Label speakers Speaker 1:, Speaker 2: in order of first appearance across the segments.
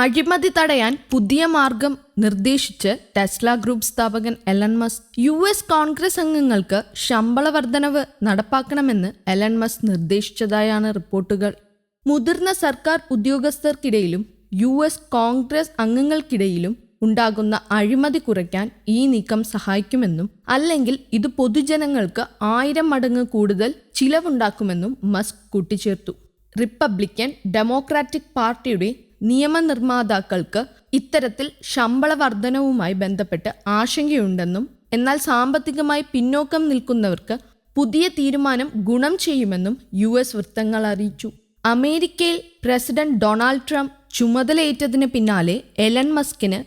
Speaker 1: അഴിമതി തടയാൻ പുതിയ മാർഗം നിർദ്ദേശിച്ച് ടെസ്ല ഗ്രൂപ്പ് സ്ഥാപകൻ Elon Musk U S Congress അംഗങ്ങൾക്ക് ശമ്പള വർധനവ് നടപ്പാക്കണമെന്ന് എലൻ മസ് നിർദ്ദേശിച്ചതായാണ് റിപ്പോർട്ടുകൾ. മുതിർന്ന സർക്കാർ ഉദ്യോഗസ്ഥർക്കിടയിലും യു എസ് കോൺഗ്രസ് അംഗങ്ങൾക്കിടയിലും ഉണ്ടാകുന്ന അഴിമതി കുറയ്ക്കാൻ ഈ നീക്കം സഹായിക്കുമെന്നും അല്ലെങ്കിൽ ഇത് പൊതുജനങ്ങൾക്ക് ആയിരം മടങ്ങ് കൂടുതൽ ചിലവുണ്ടാക്കുമെന്നും മസ്ക് കൂട്ടിച്ചേർത്തു. റിപ്പബ്ലിക്കൻ ഡെമോക്രാറ്റിക് പാർട്ടിയുടെ നിയമനിർമ്മാതാക്കൾക്ക് ഇത്തരത്തിൽ ശമ്പള വർധനവുമായി ബന്ധപ്പെട്ട് ആശങ്കയുണ്ടെന്നും എന്നാൽ സാമ്പത്തികമായി പിന്നോക്കം നിൽക്കുന്നവർക്ക് പുതിയ തീരുമാനം ഗുണം ചെയ്യുമെന്നും യു എസ് വൃത്തങ്ങൾ അറിയിച്ചു. അമേരിക്കയിൽ പ്രസിഡന്റ് ഡൊണാൾഡ് ട്രംപ് ചുമതലയേറ്റതിന് പിന്നാലെ എലൻ മസ്കിന്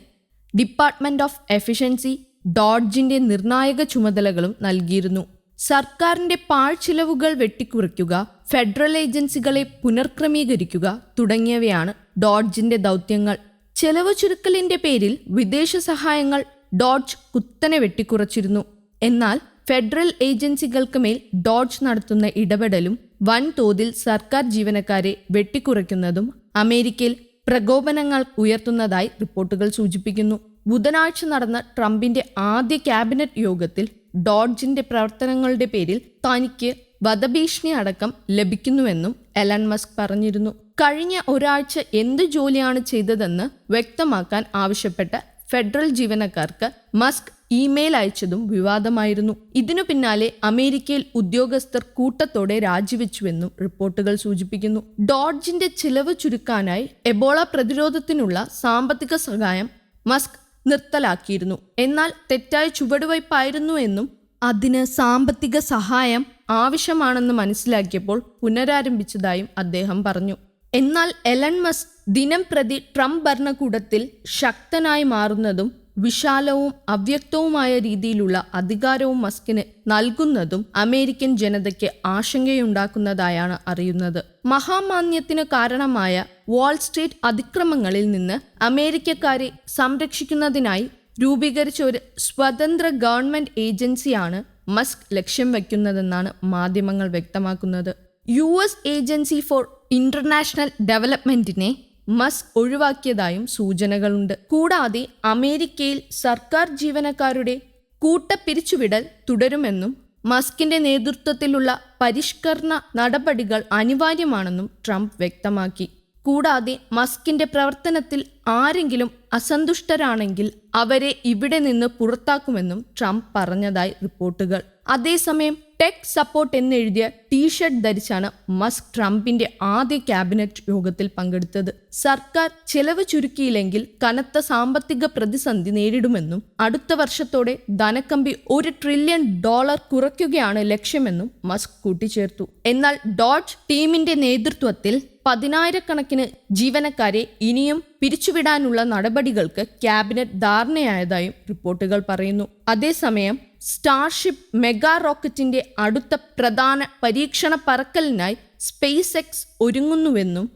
Speaker 1: ഡിപ്പാർട്ട്മെന്റ് ഓഫ് എഫിഷ്യൻസി ഡോഡ്ജിന്റെ നിർണായക ചുമതലകളും നൽകിയിരുന്നു. സർക്കാരിന്റെ പാഴ്ചിലവുകൾ വെട്ടിക്കുറയ്ക്കുക ഫെഡറൽ ഏജൻസികളെ പുനർക്രമീകരിക്കുക തുടങ്ങിയവയാണ് ഡോഡ്ജിന്റെ ദൗത്യങ്ങൾ. ചെലവ് ചുരുക്കലിന്റെ പേരിൽ വിദേശ സഹായങ്ങൾ ഡോഡ്ജ് കുത്തനെ വെട്ടിക്കുറച്ചിരുന്നു. എന്നാൽ ഫെഡറൽ ഏജൻസികൾക്ക് മേൽ ഡോഡ്ജ് നടത്തുന്ന ഇടപെടലും വൻതോതിൽ സർക്കാർ ജീവനക്കാരെ വെട്ടിക്കുറയ്ക്കുന്നതും അമേരിക്കയിൽ പ്രകോപനങ്ങൾ ഉയർത്തുന്നതായി റിപ്പോർട്ടുകൾ സൂചിപ്പിക്കുന്നു. ബുധനാഴ്ച നടന്ന ട്രംപിന്റെ ആദ്യ ക്യാബിനറ്റ് യോഗത്തിൽ ഡോഡ്ജിന്റെ പ്രവർത്തനങ്ങളുടെ പേരിൽ തനിക്ക് വധഭീഷണി അടക്കം ലഭിക്കുന്നുവെന്നും എലൻ മസ്ക് പറഞ്ഞിരുന്നു. കഴിഞ്ഞ ഒരാഴ്ച എന്ത് ജോലിയാണ് ചെയ്തതെന്ന് വ്യക്തമാക്കാൻ ആവശ്യപ്പെട്ട ഫെഡറൽ ജീവനക്കാർക്ക് മസ്ക് ഇമെയിൽ അയച്ചതും വിവാദമായിരുന്നു. ഇതിനു പിന്നാലെ അമേരിക്കയിൽ ഉദ്യോഗസ്ഥർ കൂട്ടത്തോടെ രാജിവെച്ചുവെന്നും റിപ്പോർട്ടുകൾ സൂചിപ്പിക്കുന്നു. ഡോഡ്ജിന്റെ ചിലവ് ചുരുക്കാനായി എബോള പ്രതിരോധത്തിനുള്ള സാമ്പത്തിക സഹായം മസ്ക് നിർത്തലാക്കിയിരുന്നു. എന്നാൽ തെറ്റായ ചുവടുവയ്പായിരുന്നു എന്നും അതിന് സാമ്പത്തിക സഹായം ആവശ്യമാണെന്ന് മനസ്സിലാക്കിയപ്പോൾ പുനരാരംഭിച്ചതായും അദ്ദേഹം പറഞ്ഞു. എന്നാൽ എലൺ മസ്ക് ദിനം പ്രതി ട്രംപ് ഭരണകൂടത്തിൽ ശക്തനായി മാറുന്നതും വിശാലവും അവ്യക്തവുമായ രീതിയിലുള്ള അധികാരവും മസ്കിന് നൽകുന്നതും അമേരിക്കൻ ജനതയ്ക്ക് ആശങ്കയുണ്ടാക്കുന്നതായാണ് അറിയുന്നത്. മഹാമാന്യത്തിന് കാരണമായ വാൾസ്ട്രീറ്റ് അതിക്രമങ്ങളിൽ നിന്ന് അമേരിക്കക്കാരെ സംരക്ഷിക്കുന്നതിനായി രൂപീകരിച്ച ഒരു സ്വതന്ത്ര ഗവൺമെന്റ് ഏജൻസിയാണ് മസ്ക് ലക്ഷ്യം വയ്ക്കുന്നതെന്നാണ് മാധ്യമങ്ങൾ വ്യക്തമാക്കുന്നത്. U S agency for international ഡെവലപ്മെന്റിനെ Musk ഒഴിവാക്കിയതായും സൂചനകളുണ്ട്. കൂടാതെ അമേരിക്കയിൽ സർക്കാർ ജീവനക്കാരുടെ കൂട്ടപ്പിരിച്ചുവിടൽ തുടരുമെന്നും മസ്കിന്റെ നേതൃത്വത്തിലുള്ള പരിഷ്കരണ നടപടികൾ അനിവാര്യമാണെന്നും ട്രംപ് വ്യക്തമാക്കി. കൂടാതെ മസ്കിന്റെ പ്രവർത്തനത്തിൽ ആരെങ്കിലും അസന്തുഷ്ടരാണെങ്കിൽ അവരെ ഇവിടെ നിന്ന് പുറത്താക്കുമെന്നും ട്രംപ് പറഞ്ഞതായി റിപ്പോർട്ടുകൾ. അതേസമയം ടെക് സപ്പോർട്ട് എന്നെഴുതിയ ടീഷർട്ട് ധരിച്ചാണ് മസ്ക് ട്രംപിന്റെ ആദ്യ ക്യാബിനറ്റ് യോഗത്തിൽ പങ്കെടുത്തത്. സർക്കാർ ചെലവ് ചുരുക്കിയില്ലെങ്കിൽ കനത്ത സാമ്പത്തിക പ്രതിസന്ധി നേരിടുമെന്നും അടുത്ത വർഷത്തോടെ ധനക്കമ്പി ഒരു ട്രില്യൺ ഡോളർ കുറയ്ക്കുകയാണ് ലക്ഷ്യമെന്നും മസ്ക് കൂട്ടിച്ചേർത്തു. എന്നാൽ ഡോഡ്ജ് ടീമിന്റെ നേതൃത്വത്തിൽ പതിനായിരക്കണക്കിന് ജീവനക്കാരെ ഇനിയും പിരിച്ചുവിടാനുള്ള നടപടികൾക്ക് ക്യാബിനറ്റ് ധാരണയായതായും റിപ്പോർട്ടുകൾ പറയുന്നു. അതേസമയം സ്റ്റാർഷിപ്പ് മെഗാ റോക്കറ്റിന്റെ അടുത്ത പ്രധാന പരീക്ഷണ പറക്കലിനായി സ്പേസ് എക്സ് ഒരുങ്ങുന്നുവെന്നും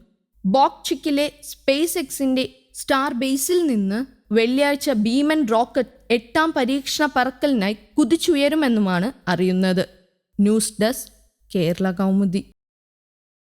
Speaker 1: ബോക്ചിക്കിലെ സ്പേസ് എക്സിന്റെ സ്റ്റാർ ബേസിൽ നിന്ന് വെള്ളിയാഴ്ച ഭീമൻ റോക്കറ്റ് എട്ടാം പരീക്ഷണ പറക്കലിനായി കുതിച്ചുയരുമെന്നുമാണ് അറിയുന്നത്. News desk Kerala Kaumudi.